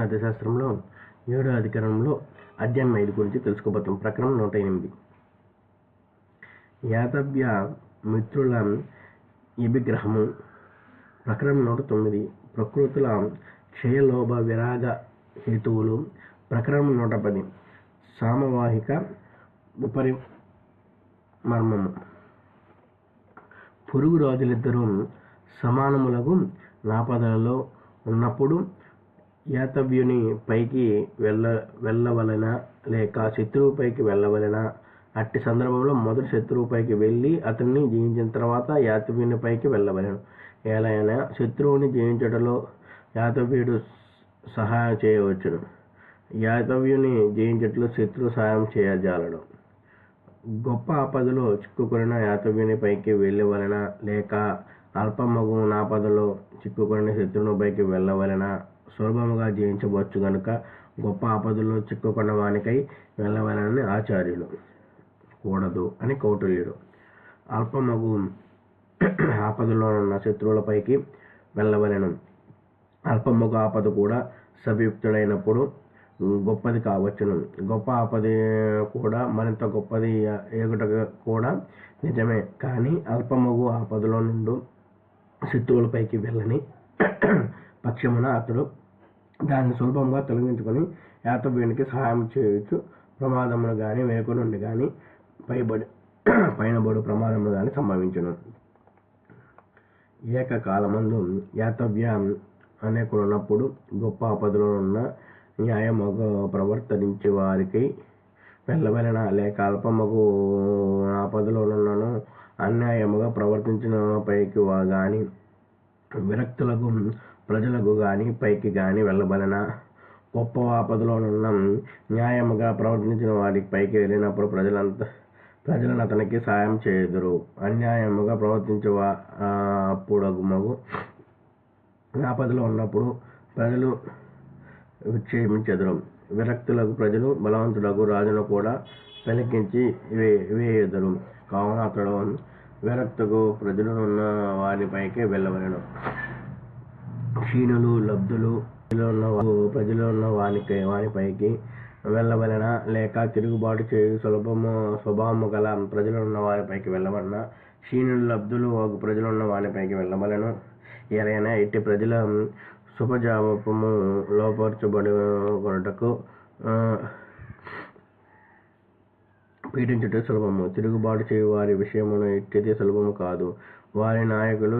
భారత అర్థశాస్త్రంలో ఏడో అధికరణంలో అధ్యాయం ఐదు గురించి తెలుసుకోబోతాం. ప్రకరణం నూట ఎనిమిది. యాతవ్య మిత్రుల ఎభిగ్రహము. ప్రకరణం నూట తొమ్మిది. ప్రకృతుల క్షయలోభ విరాగ హేతువులు. ప్రకరణం నూట పది. సామవాహిక ఉపరి మర్మము పురుగు రాజులిద్దరూ సమానములకు నాపదలలో ఉన్నప్పుడు యాతవ్యుని పైకి వెళ్ళ వెళ్ళవలన? లేక శత్రువు పైకి వెళ్ళవలన? అట్టి సందర్భంలో మొదటి శత్రువు పైకి వెళ్ళి అతన్ని జయించిన తర్వాత యాతవ్యుని పైకి వెళ్ళవలను. ఎలాగైనా శత్రువుని జయించడంలో యాతవ్యుడు సహాయం చేయవచ్చును. యాతవ్యుని జయించట్లో శత్రువు సహాయం చేయజాలడు. గొప్ప ఆపదలో చిక్కుకున్న యాతవ్యుని పైకి వెళ్ళవలన? లేక అల్పమగు నాపదలో చిక్కుకొని శత్రువుని పైకి వెళ్ళవలన? సులభముగా జయించవచ్చు గనుక గొప్ప ఆపదలో చిక్కుకున్న వానికై వెళ్ళవలనని ఆచార్యులు. కూడదు అని కౌటిల్యుడు. అల్పమగు ఆపదలో ఉన్న శత్రువులపైకి వెళ్ళవలెను. అల్పమగు ఆపద కూడా సభయుక్తుడైనప్పుడు గొప్పది కావచ్చును. గొప్ప ఆపది కూడా మరింత గొప్పది ఏగుట కూడా నిజమే. కానీ అల్పమగు ఆపదలో నుండి శత్రువులపైకి వెళ్ళని పక్షమున అతడు దాన్ని సులభంగా తొలగించుకొని యాతవ్యునికి సహాయం చేయవచ్చు ప్రమాదమును కానీ వెనుక నుండి కానీ పైబడి పైనబడు ప్రమాదమును కానీ సంభవించును. ఏకకాలమందు యాతవ్య అనేకులు ఉన్నప్పుడు గొప్ప ఆపదలో ఉన్న న్యాయమగు ప్రవర్తించే వారికి వెళ్ళవలన లేక అల్పమగు ఆపదలోనున్నను అన్యాయముగా ప్రవర్తించిన పైకి గాని విరక్తులకు ప్రజలకు గాని పైకి గాని వెళ్ళబడిన? గొప్ప ఆపదలోనున్న న్యాయముగా ప్రవర్తించిన వారికి పైకి వెళ్ళినప్పుడు ప్రజలంత ప్రజలను అతనికి సాయం చేయుదురు. అన్యాయముగా ప్రవర్తించే అప్పుడు మగు ఆపదలో ఉన్నప్పుడు ప్రజలు విక్షేమించెదరు విరక్తులకు ప్రజలు బలవంతులకు రాజును కూడా పెలికించి వే వేయుదురు. కావున అతడు విరక్తకు ప్రజలు ఉన్న వారిపైకి వెళ్ళవలెను. క్షీణులు లబ్ధులు ఉన్న ప్రజలు ఉన్న వానికి వానిపైకి వెళ్ళవలన? లేక తిరుగుబాటు చేయు సులభము స్వభావము గల ప్రజలు ఉన్న వారిపైకి వెళ్ళవలన? క్షీణులు లబ్ధులు ఒక ప్రజలు ఉన్న వారిపైకి వెళ్ళవలను? ఎవరైనా ఇట్టి ప్రజల శుభజాపము లోపరచబడి కొనటకు పీడించుట సులభము. తిరుగుబాటు చేయు వారి విషయమును ఇట్టిది సులభము కాదు. వారి నాయకులు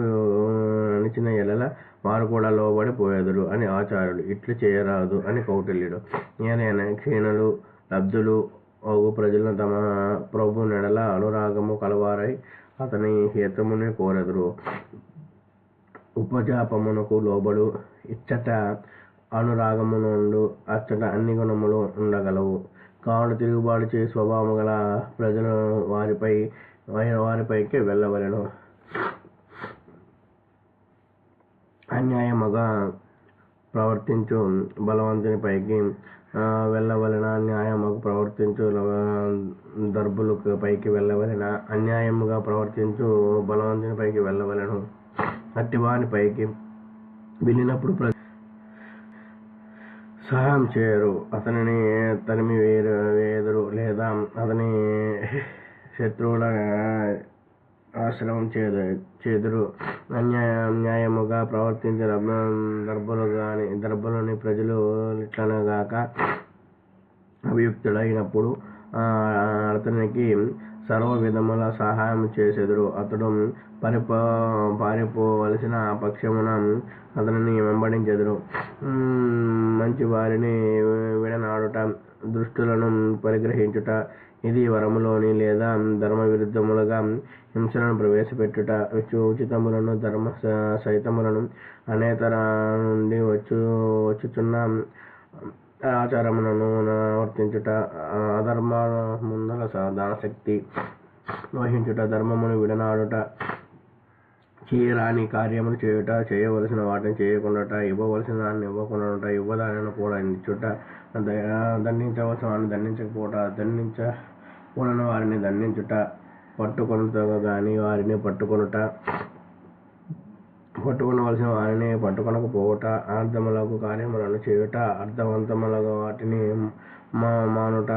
అణిచిన ఎడల వారు కూడా లోబడి పోయేదురు అని ఆచార్యులు. ఇట్లు చేయరాదు అని కౌటిల్యుడు. ఏదైనా క్షీణులు లబ్ధులు ఓగు ప్రజలను తమ ప్రభు నెడల అనురాగము కలవారై అతని హితముని కోరెదురు. ఉపజాపమునకు లోబడు ఇచ్చట అనురాగమునుండు అచ్చట అన్ని గుణములు ఉండగలవు. కావున తిరుగుబాటు చేసి స్వభావము గల ప్రజలు వారిపై వారిపైకి వెళ్ళవలెను. అన్యాయముగా ప్రవర్తించు బలవంతుని పైకి వెళ్ళవలన? న్యాయముగా ప్రవర్తించు దర్భులు పైకి వెళ్ళవలన? అన్యాయముగా ప్రవర్తించు బలవంతుని పైకి వెళ్ళవలను. అట్టివాని పైకి వెళ్ళినప్పుడు ప్ర సహాయం చేయరు. అతనిని తనిమి వేరు వేదురు లేదా అతని శత్రువుల ఆశ్రమం చేదు చేదురు. అన్యాయ న్యాయముగా ప్రవర్తించిన దర్భలు కానీ దర్భలోని ప్రజలు ఇట్లనగాక అభియుక్తుడైనప్పుడు అతనికి సర్వ విధముల సహాయం చేసెదురు. అతడు పరిపో పారిపోవలసిన పక్షమున అతనిని వెంబడించెదరు. మంచి వారిని విడనాడుట దృష్టులను పరిగ్రహించుట ఇది వరములోని లేదా ధర్మ విరుద్ధములుగా హింసలను ప్రవేశపెట్టుట ఉచితములను ధర్మ సహితములను అనేతర నుండి వచ్చు వచ్చుచున్న ఆచారములను వర్తించుట అధర్మ ముందల దానశక్తి వహించుట ధర్మమును విడనాడుట చేయరాని కార్యములు చేయుట చేయవలసిన వాటిని చేయకుండా ఇవ్వవలసిన దాన్ని ఇవ్వకుండా ఇవ్వదానని కూడా ఇచ్చుట దండించవలసిన వారిని దండించకపోవట దండించకూడని వారిని దండించుట పట్టుకొనుట కానీ వారిని పట్టుకొనుట పట్టుకొనవలసిన వానిని పట్టుకొనకపోవుట అనర్థములకు కార్యములను చేయుట అర్థవంతములగు వాటిని మా మానుట